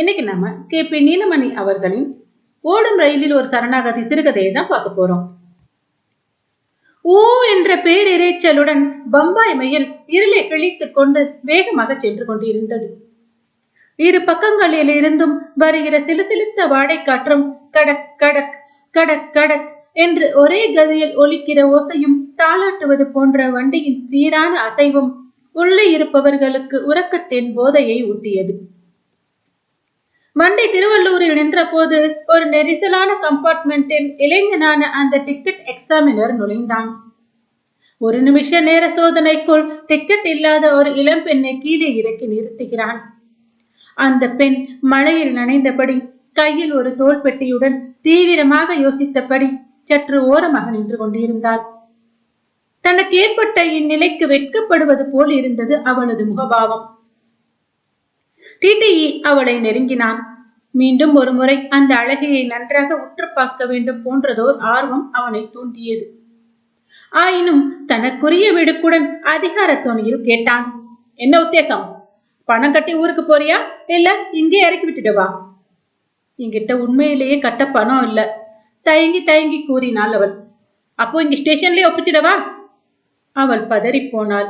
இன்னைக்கு நம்ம K P நீலமணி அவர்களின் ஓடும் ரயிலில் ஒரு சரணாகதி சிறுகதையை தான் பார்க்க போறோம். ஊ என்ற பேரிரைச்சலுடன் பம்பாய் மயில் இருளை கிழித்துக் கொண்டு வேகமாக சென்று கொண்டிருந்தது. இரு பக்கங்களில் இருந்தும் வருகிற சிலுசிலுத்த வாடைக்காற்றும் கடக் கடக் கடக் கடக் என்று ஒரே கதியில் ஒலிக்கிற ஓசையும் தாளாட்டுவது போன்ற வண்டியின் சீரான அசைவும் உள்ளே இருப்பவர்களுக்கு உறக்கத்தின் போதையை ஊட்டியது. வண்டி திருவள்ளூரில் நின்றபோது ஒரு நெரிசலான கம்பார்ட்மெண்ட்டில் இளைஞனான அந்த டிக்கெட் எக்ஸாமினர் நுழைந்தான். ஒரு நிமிஷ நேர சோதனைக்குள் டிக்கெட் இல்லாத ஒரு இளம் பெண்ணை கீழே இறக்கி நிறுத்துகிறான். அந்த பெண் மழையில் நனைந்தபடி கையில் ஒரு தோல் பெட்டியுடன் தீவிரமாக யோசித்தபடி சற்று ஓரமாக நின்று கொண்டிருந்தாள். தனக்கு ஏற்பட்ட இந்நிலைக்கு வெட்கப்படுவது போல் இருந்தது அவளது முகபாவம். டிடிஇ அவளை நெருங்கினான். மீண்டும் ஒரு முறை அந்த அழகையை நன்றாக உற்று பார்க்க வேண்டும் போன்றதோர் ஆர்வம் அவனை தூண்டியது. ஆயினும் தனக்குரிய வீடுக்குடன் அதிகார துணியில் கேட்டான் என்ன உத்தேசம்? பணம் கட்டி ஊருக்கு போறியா? இல்ல இங்கே இறக்கி விட்டுடுவா என்கிட்ட உண்மையிலேயே கட்ட பணம் இல்ல தயங்கி தயங்கி கூறினாள் அவள். அப்போ இங்க ஸ்டேஷன்லயே ஒப்பிச்சிடவா அவள் பதறி போனாள்.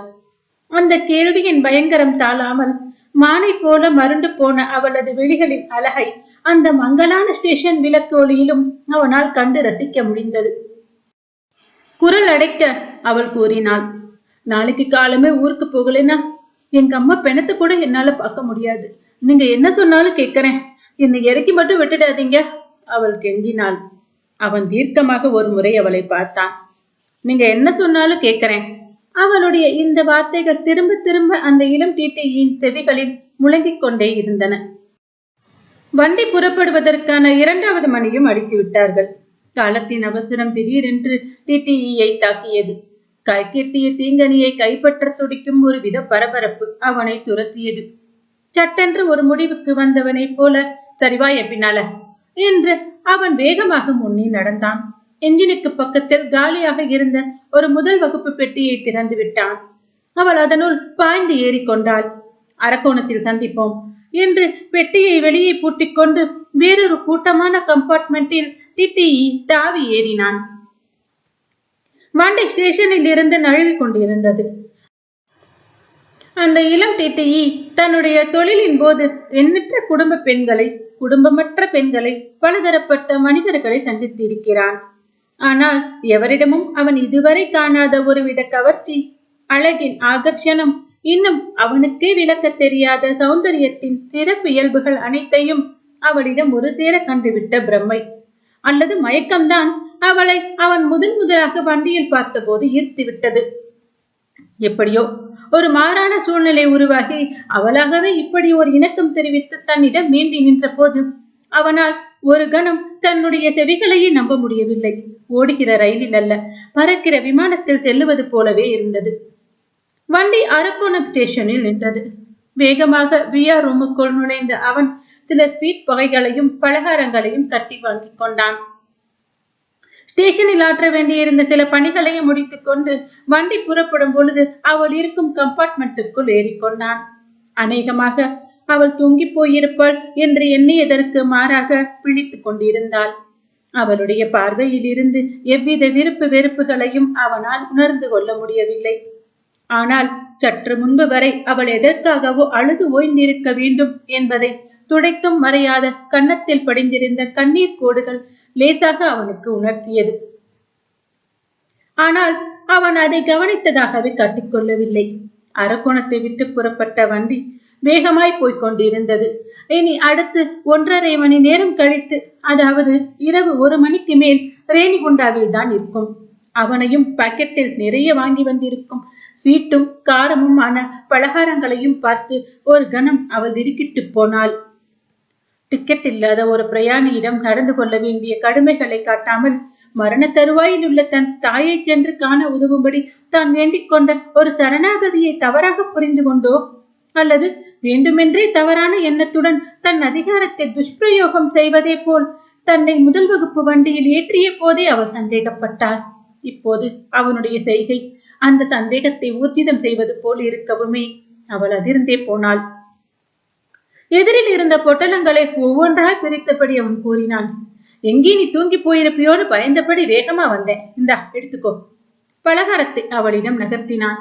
அந்த கேள்வியின் பயங்கரம் தாழாமல் மானை போல மருண்டு போன அவளது விழிகளின் அழகை அந்த மங்கலான ஸ்டேஷன் விளக்கு ஒளியிலும் அவனால் கண்டு ரசிக்க முடிந்தது. குரல் அடைக்க அவள் கூறினாள் நாளைக்கு காலமே ஊருக்கு போகலைன்னா எங்க அம்மா பிணத்தை கூட என்னால பார்க்க முடியாது. நீங்க என்ன சொன்னாலும் கேட்கறேன். என்னை இறக்கி மட்டும் விட்டுடாதீங்க அவள் கெஞ்சினாள். அவன் தீர்க்கமாக ஒரு முறை அவளை பார்த்தான். நீங்க என்ன சொன்னாலும் கேட்கறேன். அவளுடைய இந்த வார்த்தைகள் திரும்ப திரும்ப அந்த இளம் டீட்டியின் செவிகளில் முழங்கிக் கொண்டே இருந்தன. வண்டி புறப்படுவதற்கான இரண்டாவது மணியும் அடித்து விட்டார்கள் காலத்தின் அவசரம் திடீரென்று டிடிஇயை தாக்கியது. கைக்கெட்டிய தீங்கனியை கைப்பற்ற துடிக்கும் ஒரு வித பரபரப்பு அவனை துரத்தியது. சட்டென்று ஒரு முடிவுக்கு வந்தவனைப் போல சரிவாய பின்னால என்று அவன் வேகமாக முன்னே நடந்தான். என்ஜினுக்கு பக்கத்தில் காலியாக இருந்த ஒரு முதல் வகுப்பு பெட்டியை திறந்து விட்டான். அவள் அதனுள் பாய்ந்து ஏறிக்கொண்டாள் அரக்கோணத்தில் சந்திப்போம் என்று பெட்டியை வெளியே பூட்டிக்கொண்டு வேறொரு கூட்டமான கம்பார்ட்மெண்டில் டிடிஇ தாவி ஏறினான். வண்டி ஸ்டேஷனில் இருந்து நழுவி கொண்டிருந்தது. அந்த இளம் டிடிஇ தன்னுடைய தொழிலின் போது எண்ணற்ற குடும்ப பெண்களை குடும்பமற்ற பெண்களை பலதரப்பட்ட மனிதர்களை சந்தித்திருக்கிறான். ஆனால் எவரிடமும் அவன் இதுவரை காணாத ஒருவித கவர்ச்சி அழகின் ஆகர்ஷணம் இன்னும் அவனுக்கே விளக்க தெரியாத சௌந்தரியத்தின் சிறப்பு இயல்புகள் அனைத்தையும் அவளிடம் ஒரு சேர கண்டுவிட்ட பிரம்மை. அல்லது மயக்கம்தான் அவளை அவன் முதன் முதலாக வண்டியில் பார்த்தபோது ஈர்த்து விட்டது. எப்படியோ ஒரு மாறான சூழ்நிலை உருவாகி அவளாகவே இப்படி ஒரு இணக்கம் தெரிவித்து தன்னிடம் மீண்டி நின்ற போது அவனால் ஒரு கணம் தன்னுடைய செவிகளையே நம்ப முடியவில்லை. ஓடுகிற ரயிலில் அல்ல பறக்கிற விமானத்தில் செல்லுவது போலவே இருந்தது. வண்டி அரக்கோணம் ஸ்டேஷனில் நின்றது. வேகமாக விஆர் ரூமுக்குள் நுழைந்த அவன் சில ஸ்வீட் வகைகளையும் பலகாரங்களையும் கட்டி வாங்கி கொண்டான். ஸ்டேஷனில் ஆற்ற வேண்டியிருந்த சில பணிகளையும் முடித்துக்கொண்டு வண்டி புறப்படும் பொழுது அவள் இருக்கும் கம்பார்ட்மெண்ட்டுக்குள் ஏறிக்கொண்டான் அநேகமாக அவள் தூங்கி போயிருப்பாள் என்று எண்ணியதற்கு மாறாக விழித்துக் கொண்டிருந்தாள். அவளுடைய பார்வையில் இருந்து எவ்வித விருப்பு வெறுப்புகளையும் அவனால் உணர்ந்து கொள்ள முடியவில்லை. ஆனால் சற்று முன்பு வரை அவள் எதற்காகவோ அழுது ஓய்ந்திருக்க வேண்டும் என்பதை துடைத்தும் மறையாத கன்னத்தில் படிந்திருந்த கண்ணீர் கோடுகள் லேசாக அவனுக்கு உணர்த்தியது. ஆனால் அவன் அதை கவனித்ததாகவே காட்டிக்கொள்ளவில்லை அரக்கோணத்தை விட்டு புறப்பட்ட வண்டி வேகமாய் போய்க் கொண்டிருந்தது. இனி அடுத்து ஒன்றரை மணி நேரம் கழித்து அதாவது இரவு ஒரு மணிக்கு மேல் ரேணிகுண்டாவில் தான் இருக்கும். அவனையும் பாக்கெட்டில் நிறைய வாங்கி வந்திருக்கும். ஸ்வீட்டும் காரமுமான பலகாரங்களையும் பார்த்து ஒரு கணம் அவள் திடுக்கிட்டு போனாள். டிக்கெட் இல்லாத ஒரு பிரயாணியிடம் நடந்து கொள்ள வேண்டிய கடுமைகளை காட்டாமல் மரண தருவாயில் உள்ள தன் தாயை சென்று காண உதவும்படி தான் வேண்டிக் கொண்ட ஒரு சரணாகதியை தவறாக புரிந்து கொண்டோ? அல்லது வேண்டுமென்றே தவறான எண்ணத்துடன் தன் அதிகாரத்தை துஷ்பிரயோகம் செய்வதே போல் தன்னை முதல் வகுப்பு வண்டியில் ஏற்றிய போதே அவள் சந்தேகப்பட்டாள் இப்போது அவனுடைய செய்கை அந்த சந்தேகத்தை ஊர்ஜிதம் செய்வது போல் இருக்கவுமே. அவள் அதிர்ந்தே போனாள். எதிரில் இருந்த பொட்டலங்களை ஒவ்வொன்றாய் பிரித்தபடி அவன் கூறினான் எங்கே நீ தூங்கி போயிருப்பியோன்னு பயந்தபடி வேகமா வந்தேன். இந்தா எடுத்துக்கோ. பலகாரத்தை அவளிடம் நகர்த்தினான்.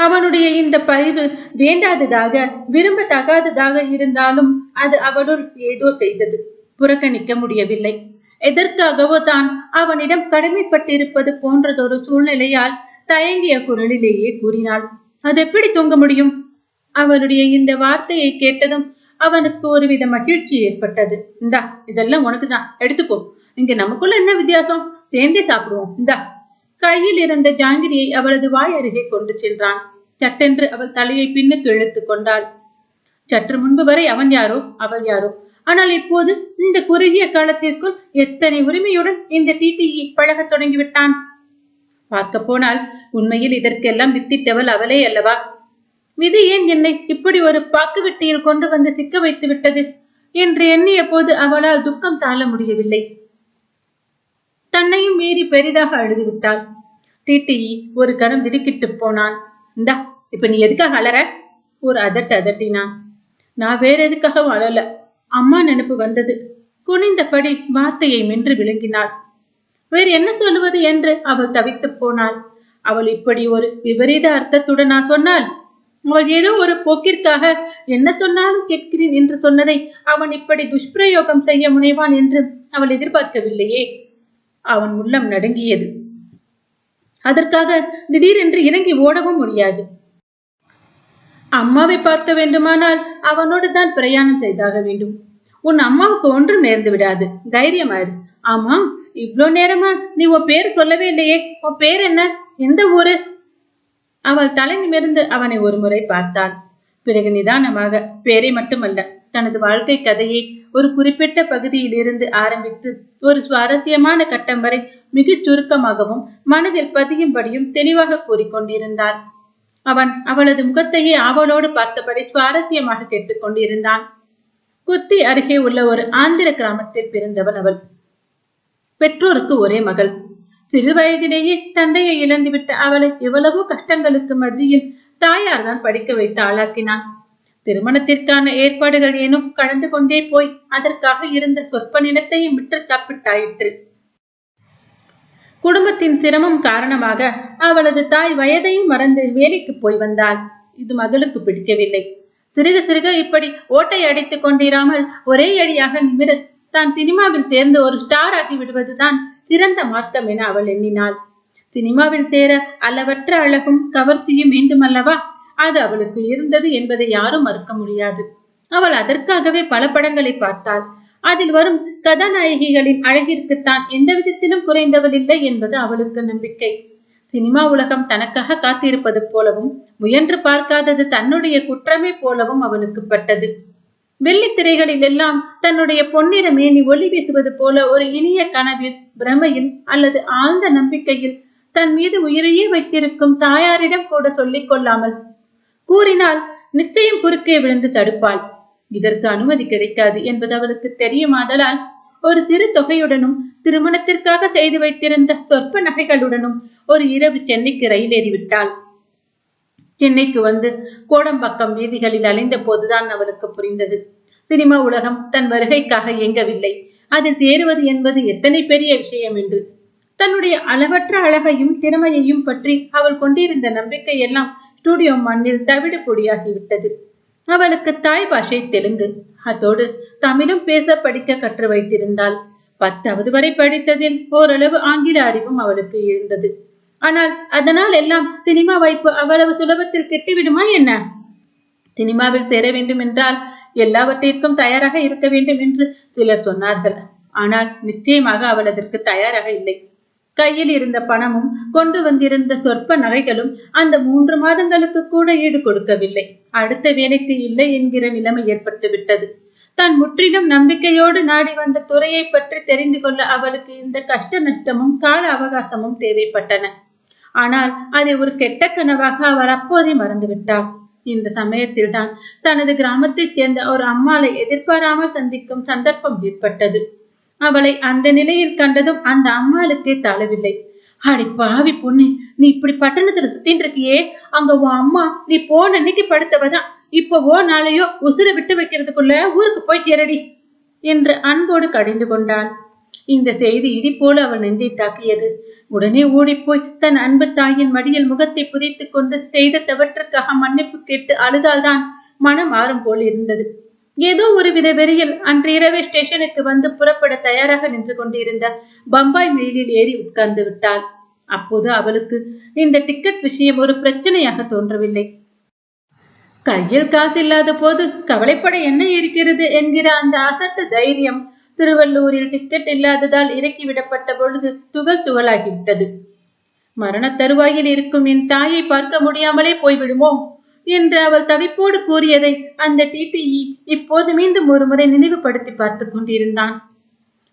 அவனுடைய இந்த பரிவு வேண்டாததாக விரும்பத்தகாததாக இருந்தாலும் அது அவளுள் ஏதோ செய்தது. புறக்கணிக்க முடியவில்லை. எதற்காகவோ தான் அவனிடம் கடமைப்பட்டிருப்பது போன்றதொரு சூழ்நிலையால் தயங்கிய குரலிலேயே கூறினாள். அது எப்படி தூங்க முடியும்? அவளுடைய இந்த வார்த்தையை கேட்டதும் அவனுக்கு ஒருவித மகிழ்ச்சி ஏற்பட்டது. இந்தா இதெல்லாம் உனக்கு தான் எடுத்துக்கோ. இங்க நமக்குள்ள என்ன வித்தியாசம்? சேர்ந்தே சாப்பிடுவோம். இந்தா. கையில் இருந்த ஜாங்கிரியை அவளது வாய் அருகே கொண்டு சென்றான். சட்டென்று அவள் தலையை பின்னுக்கு இழுத்து கொண்டாள். சற்று முன்பு வரை அவன் யாரோ அவள் யாரோ. ஆனால் இப்போது இந்த குறுகிய காலத்திற்குள் எத்தனை உரிமையுடன் இந்த டிடிஇ பழகத் தொடங்கிவிட்டான்? பார்க்க போனால் உண்மையில் இதற்கெல்லாம் வித்திட்டவள் அவளே அல்லவா? விதி ஏன் என்னை இப்படி ஒரு பாக்கு வெட்டியில் கொண்டு வந்து சிக்க வைத்து விட்டது? என்று எண்ணிய போது அவளால் துக்கம் தாழ முடியவில்லை. தன்னையும் மீறி பெரிதாக அழுது விட்டாள் டிடிஇ ஒரு கணம் திடுக்கிட்டு போனான். இந்தா இப்ப நீ எதுக்காக அலற? ஒரு அதட்டு அதட்டினா. நான் வேற எதுக்காக அழல அம்மா நினைப்பு வந்தது. குனிந்தபடி வார்த்தையை மென்று விளங்கினாள். வேறு என்ன சொல்லுவது என்று அவள் தவித்து போனாள். அவள் இப்படி ஒரு விபரீத அர்த்தத்துடன் நான் சொன்னாள் அவள் ஏதோ ஒரு போக்கிற்காக என்ன சொன்னாலும் கேட்கிறேன் என்று சொன்னதை அவன் இப்படி துஷ்பிரயோகம் செய்ய முனைவான் என்று அவள் எதிர்பார்க்கவில்லையே. அவன் உள்ளம் நடுங்கியது. அதற்காக திடீரென்று இறங்கி ஓடவும் முடியாது. அம்மாவை பார்க்க வேண்டுமானால் அவனோடு தான் பிரயாணம் செய்தாக வேண்டும். உன் அம்மாவுக்கு ஒன்றும் நேர்ந்து விடாது. தைரியமாயிரு. ஆமா இவ்வளோ நேரமா நீ உன் பேர் சொல்லவே இல்லையே. உன் பேர் என்ன? எந்த ஊரு? அவள் தலை நிமிர்ந்து அவனை ஒரு முறை பார்த்தாள். பிறகு நிதானமாக பேரை மட்டுமல்ல தனது வாழ்க்கை கதையை ஒரு குறிப்பிட்ட பகுதியில் இருந்து ஆரம்பித்து ஒரு சுவாரஸ்யமான கட்டம் வரை மிகச் சுருக்கமாகவும் மனதில் பதியும்படியும் தெளிவாக கூறிக்கொண்டிருந்தார் அவன் அவளது முகத்தையே ஆவலோடு பார்த்தபடி சுவாரஸ்யமாக கேட்டுக்கொண்டிருந்தான் குத்தி அருகே உள்ள ஒரு ஆந்திர கிராமத்தில் பிறந்தவள் அவள். பெற்றோருக்கு ஒரே மகள். சிறு வயதிலேயே தந்தையை இழந்துவிட்ட அவளை எவ்வளவோ கஷ்டங்களுக்கு மத்தியில் தாயார் தான் படிக்க வைத்து ஆளாக்கினான். திருமணத்திற்கான ஏற்பாடுகள் ஏனும் கடந்து கொண்டே போய் அதற்காக இருந்த சொற்ப நிலத்தையும் விற்று சாப்பிட்டாயிற்று. குடும்பத்தின் சிரமம் காரணமாக அவளது தாய் வயதையும் மறந்து வேலைக்கு போய் வந்தாள். இது மகளுக்கு பிடிக்கவில்லை. சிறுக சிறுக இப்படி ஓட்டை அடித்துக் கொண்டிராமல் ஒரே அடியாக நிமிர தான் சினிமாவில் சேர்ந்து ஒரு ஸ்டார் ஆகி விடுவதுதான் சிறந்த மார்க்கம் என அவள் எண்ணினாள். சினிமாவில் சேர அளவற்ற அழகும் கவர்ச்சியும் வேண்டுமல்லவா? அது அவளுக்கு இருந்தது என்பதை யாரும் மறுக்க முடியாது. அவள் அதற்காகவே பல படங்களை பார்த்தாள். அதில் வரும் கதாநாயகிகளின் அழகிற்குத்தான் எந்த விதத்திலும் குறைந்தவள் இல்லை என்பது அவளுக்கு நம்பிக்கை. சினிமா உலகம் தனக்காக காத்திருப்பது போலவும் முயன்று பார்க்காதது தன்னுடைய குற்றமே போலவும் அவனுக்கு பட்டது. வெள்ளித்திரைகளில் எல்லாம் தன்னுடைய பொன்னிற மேனி ஒளி வீசுவது போல ஒரு இனிய கனவில் பிரமையில் அல்லது ஆழ்ந்த நம்பிக்கையில் தன் மீது உயிரையே வைத்திருக்கும் தாயாரிடம் கூட சொல்லிக் கொள்ளாமல் கூறினால் நிச்சயம் குறுக்கே விழுந்து தடுப்பாள். இதற்கு அனுமதி கிடைக்காது என்பது அவளுக்கு தெரியுமாதலால் ஒரு சிறு தொகையுடனும் திருமணத்திற்காக செய்து வைத்திருந்த சொற்ப நகைகளுடனும் ஒரு இரவு சென்னைக்கு ரயில் ஏறிவிட்டாள். சென்னைக்கு வந்து கோடம்பாக்கம் வீதிகளில் அலைந்த போதுதான் அவளுக்கு புரிந்தது. சினிமா உலகம் தன் வருகைக்காக இயங்கவில்லை. அதில் சேருவது என்பது எத்தனை பெரிய விஷயம் என்று. தன்னுடைய அளவற்ற அழகையும் திறமையையும் பற்றி அவள் கொண்டிருந்த நம்பிக்கை எல்லாம் ஸ்டூடியோ மண்ணில் தவிடு பொடியாகிவிட்டது அவளுக்கு தாய் பாஷை தெலுங்கு. அதோடு தமிழும் பேச படிக்க கற்று வைத்திருந்தாள். பத்தாவது வரை படித்ததில் ஓரளவு ஆங்கில அறிவும் அவளுக்கு இருந்தது. ஆனால் அதனால் எல்லாம் சினிமா வாய்ப்பு அவ்வளவு சுலபத்தில் கிட்டிவிடுமா என்ன? சினிமாவில் சேர வேண்டும் என்றால் எல்லாவற்றிற்கும் தயாராக இருக்க வேண்டும் என்று சிலர் சொன்னார்கள். ஆனால் நிச்சயமாக அவள் அதற்கு தயாராக இல்லை. கையில் இருந்த பணமும் கொண்டு வந்திருந்த சொற்ப நகைகளும் அந்த மூன்று மாதங்களுக்கு கூட ஈடு கொடுக்கவில்லை. அடுத்த வேலைக்கு இல்லை என்கிற நிலைமை ஏற்பட்டு விட்டது. தான் முற்றிலும் நம்பிக்கையோடு நாடி வந்த துறையை பற்றி தெரிந்து கொள்ள அவளுக்கு இந்த கஷ்ட நஷ்டமும் கால அவகாசமும் தேவைப்பட்டன. ஆனால் அதை ஒரு கெட்ட கனவாக அவர் அப்போதே மறந்துவிட்டார். இந்த சமயத்தில் தான் தனது கிராமத்தைச் சேர்ந்த ஒரு அம்மாளை எதிர்பாராமல் சந்திக்கும் சந்தர்ப்பம் ஏற்பட்டது. அவளை அந்த நிலையில் கண்டதும் அந்த அம்மாளுக்கே தளவில்லை. அடி பாவி பொண்ணு நீ இப்படி பட்டணத்துல சுத்தின்னு இருக்கியே. அங்க உன் அம்மா நீ போன அன்னைக்கு படுத்தவதான் இப்பவோ நாளையோ உசுரை விட்டு வைக்கிறதுக்குள்ள ஊருக்கு போய் சேரடி என்று அன்போடு கடிந்து கொண்டாள். இந்த செய்தி இடி போல அவள் நெஞ்சை தாக்கியது. உடனே ஓடிப்போய் தன் அன்பு தாயின் மடியில் முகத்தை புதைத்துக் கொண்டு செய்த தவற்றுக்காக மன்னிப்பு கேட்டு அழுதால்தான் மனம் மாறும் போல் இருந்தது. ஏதோ ஒருவித வெறியில் அன்று இரவே ஸ்டேஷனுக்கு வந்து புறப்பட தயாராக நின்று கொண்டிருந்த பம்பாய் மெயிலில் ஏறி உட்கார்ந்து விட்டாள். அப்போது அவளுக்கு இந்த டிக்கெட் விஷயம் ஒரு பிரச்சனையாக தோன்றவில்லை. கையில் காசு இல்லாத போது கவலைப்பட என்ன இருக்கிறது என்கிற அந்த அசட்டு தைரியம் திருவள்ளூரில் டிக்கெட் இல்லாததால் இறக்கிவிடப்பட்ட பொழுது துகள் துகளாகிவிட்டது. மரண தருவாயில் இருக்கும் என் தாயை பார்க்க முடியாமலே போய்விடுமோ? என்று அவள் தவிப்போடு கூறியதை அந்த டிடிஇ இப்போது மீண்டும் ஒருமுறை நினைவுபடுத்தி பார்த்து கொண்டிருந்தான்.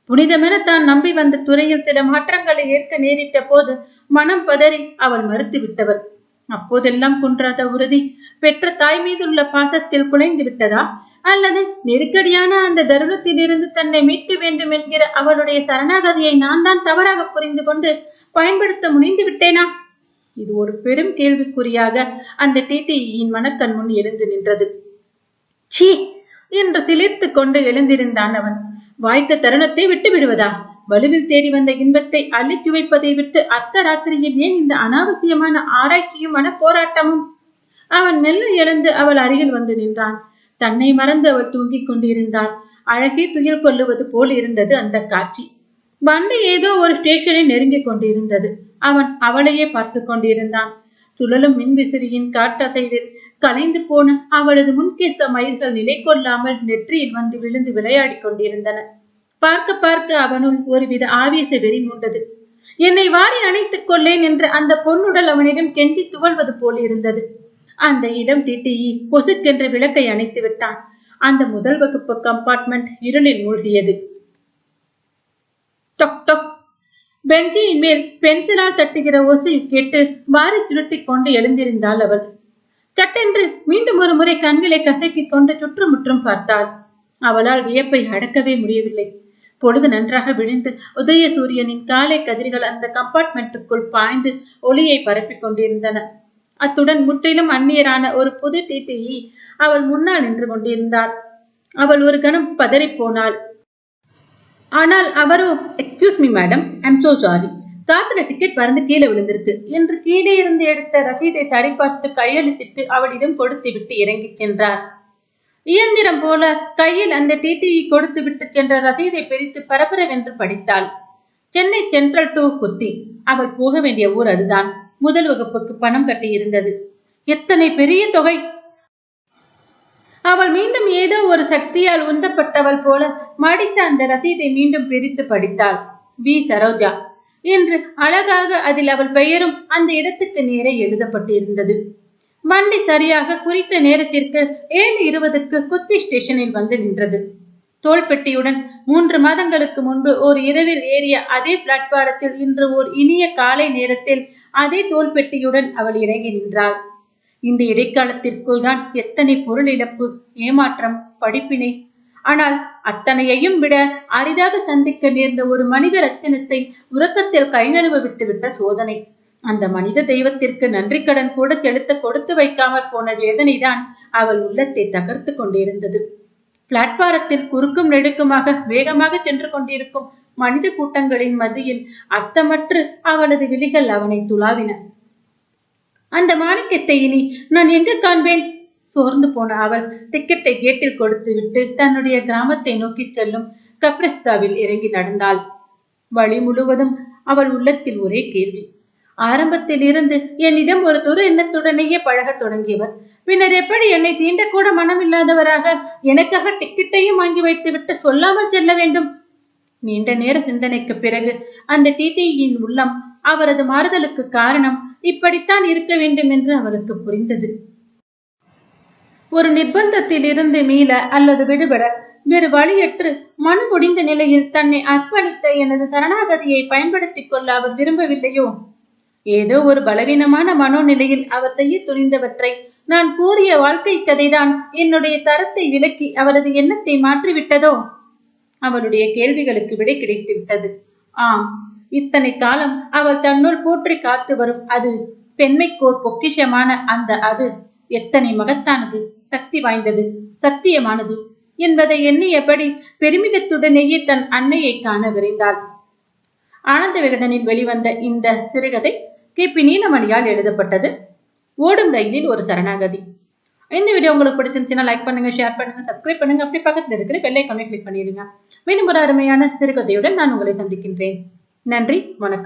புனிதமென தான் நம்பி வந்த துறையில் சில மாற்றங்களை ஏற்க நேரிட்ட போது மனம் பதறி அவள் மறுத்து விட்டவள். அப்போதெல்லாம் குன்றாத உறுதி பெற்ற தாய் மீதுள்ள பாசத்தில் குலைந்து விட்டதா? அல்லது நெருக்கடியான அந்த தருணத்திலிருந்து தன்னை மீட்க வேண்டும் என்கிற அவளுடைய சரணாகதியை நான் தான் தவறாக புரிந்து கொண்டு பயன்படுத்த முனைந்து விட்டேனா? இது ஒரு பெரும் கேள்விக்குறியாக அந்த டிடியின் மனக்கண் முன் எழுந்து நின்றது. சீ என்று சிலிர்த்து கொண்டு எழுந்திருந்தான் அவன். வாய்த்த தருணத்தை விட்டு விடுவதா? வலுவில் தேடி வந்த இன்பத்தை அள்ளி சுவைப்பதை விட்டு அத்த ராத்திரியில் ஏன் இந்த அனாவசியமான ஆராய்ச்சியும் மன போராட்டமும் அவன் மெல்ல எழுந்து அவள் அருகில் வந்து நின்றான். தன்னை மறந்து அவள் தூங்கிக் கொண்டிருந்தாள். அழகே துயில் கொள்ளுவது போல் இருந்தது அந்த காட்சி. வண்டி ஏதோ ஒரு ஸ்டேஷனை நெருங்கிக் கொண்டிருந்தது. அவன் அவளையே பார்த்து கொண்டிருந்தான். சுழலும் மின்விசிறியின் காட்டசைவில் கலைந்து போன அவளது முன்கேச மயிர்கள் நிலை கொள்ளாமல் நெற்றியில் வந்து விழுந்து விளையாடிக் கொண்டிருந்தன. பார்க்க பார்க்க அவனுள் ஒருவித ஆவேச வெறி மூண்டது. என்னை வாரி அணைத்துக் கொள்ளேன் என்று அந்த பொன்னுடல் அவனிடம் கெஞ்சி துவள்வது போல் இருந்தது. அந்த இளம் டிடிஇ பொசுக்கென்ற விளக்கை அணைத்து விட்டான். அந்த முதல் வகுப்பு கம்பார்ட்மெண்ட் இருளில் மூழ்கியது. பெஞ்சியின் மேல் பென்சிலால் தட்டுகிற ஓசை கேட்டு வாரி சுருட்டிக் கொண்டு எழுந்திருந்தாள் அவள். சட்டென்று மீண்டும் ஒரு முறை கண்களை கசக்கிக் கொண்டு சுற்றுமுற்றும் பார்த்தாள். அவளால் வியப்பை அடக்கவே முடியவில்லை. பொழுது நன்றாக விழுந்து உதய சூரியனின் காலை கதிர்கள் அந்த கம்பார்ட்மெண்ட்டுக்குள் பாய்ந்து ஒளியை பரப்பிக் கொண்டிருந்தன. அத்துடன் முற்றிலும் அந்நியரான ஒரு புது டிடிஇ அவள் முன்னால் நின்று கொண்டிருந்தாள். அவள் ஒரு கணம் பதறிப் போனாள். ஆனால் அவரோ excuse me madam I'm so sorry காத்துல டிக்கெட் பறந்து கீழே விழுந்திருக்கு. என்று கீழே இருந்து எடுத்த ரசீதை சரிபார்த்து கையளித்திட்டு அவளிடம் கொடுத்து விட்டு இறங்கிச் சென்றார். இயந்திரம் போல கையில் அந்த டிடிஇ கொடுத்து விட்டு சென்ற ரசீதை பிரித்து பரபரவென்று படித்தாள். சென்னை சென்ட்ரல் டூ குத்தி அவள் போக வேண்டிய ஊர் அதுதான். முதல் வகுப்புக்கு பணம் கட்டி இருந்தது எத்தனை பெரிய தொகை! ஏதோ ஒரு சக்தியால் உந்தப்பட்டவள் போல மடித்த அந்த ரசீதை மீண்டும் பிரித்து படித்தாள். வி. சரோஜா. என்று அழகாக அதில் அவள் பெயரும் அந்த இடத்துக்கு நேரே எழுதப்பட்டிருந்தது. வண்டி சரியாக குறித்த நேரத்திற்கு ஏழு இருபதுக்கு குத்தி ஸ்டேஷனில் வந்து நின்றது. தோள்பெட்டியுடன் மூன்று மாதங்களுக்கு முன்பு ஒரு இரவில் ஏறிய அதே பிளாட்பாரத்தில் இன்று ஓர் இனிய காலை நேரத்தில் அதே தோள்பெட்டியுடன் அவள் இறங்கி நின்றாள். இந்த இடைக்காலத்திற்குள் தான் எத்தனை பொருள் இழப்பு ஏமாற்றம் படிப்பினை. ஆனால் அத்தனையையும் விட அரிதாக சந்திக்க நேர்ந்த ஒரு மனித ரத்தினத்தை உறக்கத்தில் கை நழுவ விட்டுவிட்ட சோதனை. அந்த மனித தெய்வத்திற்கு நன்றி கடன் கூட செலுத்த கொடுத்து வைக்காமல் போன வேதனைதான் அவள் உள்ளத்தை தகர்த்து கொண்டிருந்தது. பிளாட்பாரத்தில் குறுக்கும் நெடுக்குமாக வேகமாக சென்று கொண்டிருக்கும் மனித கூட்டங்களின் மத்தியில் அர்த்தமற்று அவளது விழிகள் அவனை துளாவின. அந்த மாணிக்கத்தை இனி நான் எங்கு காண்பேன்? சோர்ந்து போன அவள் டிக்கெட்டை கேட்டில் கொடுத்து விட்டு தன்னுடைய கிராமத்தை நோக்கி செல்லும் கப்ரஸ்தாவில் இறங்கி நடந்தாள். வழி முழுவதும் அவள் உள்ளத்தில் ஒரே கேள்வி. ஆரம்பத்தில் இருந்து என்னிடம் ஒரு துரு எண்ணத்துடனேயே பழகத் தொடங்கியவர். பின்னர் எப்படி என்னை தீண்டக்கூட மனமில்லாதவராக எனக்காக டிக்கெட்டையும் வாங்கி வைத்துவிட்டு சொல்லாமல் செல்ல வேண்டும்? நீண்ட நேர சிந்தனைக்கு பிறகு அந்த டிடியின் உள்ளம் அவரது மாறுதலுக்கு காரணம் இப்படித்தான் இருக்க வேண்டும் என்று அவளுக்கு புரிந்தது. ஒரு நிர்பந்தத்தில் இருந்து மீள அல்லது விடுபட வேறு வழியற்று மண் முடிந்த நிலையில் தன்னை அர்ப்பணித்த எனது சரணாகதியை பயன்படுத்திக் கொள்ள அவர் விரும்பவில்லையோ? ஏதோ ஒரு பலவீனமான மனோநிலையில் அவர் செய்ய துணிந்தவற்றை நான் கூறிய வாழ்க்கை கதைதான் என்னுடைய தரத்தை விலக்கி அவரது எண்ணத்தை மாற்றிவிட்டதோ? அவருடைய கேள்விகளுக்கு விடை கிடைத்து விட்டது ஆம் இத்தனை காலம் அவள் தன்னுள் போற்றி காத்து வரும் அது பெண்மைக்கோர் பொக்கிஷமான அந்த அது எத்தனை மகத்தானது சக்தி வாய்ந்தது சத்தியமானது என்பதை எண்ணியபடி பெருமிதத்துடனேயே தன் அன்னையை காண விரைந்தாள். ஆனந்த விகடனில் வெளிவந்த இந்த சிறுகதை கிபி நீலமணியால் எழுதப்பட்டது. ஓடும் ரயிலில் ஒரு சரணாகதி. இந்த வீடியோ உங்களுக்கு பிடிச்சிருந்துச்சுன்னா லைக் பண்ணுங்க ஷேர் பண்ணுங்க சப்ஸ்கிரைப் பண்ணுங்க. அப்படி பக்கத்தில் இருக்கிற பெல்லை கமே கிளிக் பண்ணிடுங்க. மீண்டும் ஒரு அருமையான சிறுகதையுடன் நான் உங்களை சந்திக்கின்றேன். நன்றி வணக்கம்.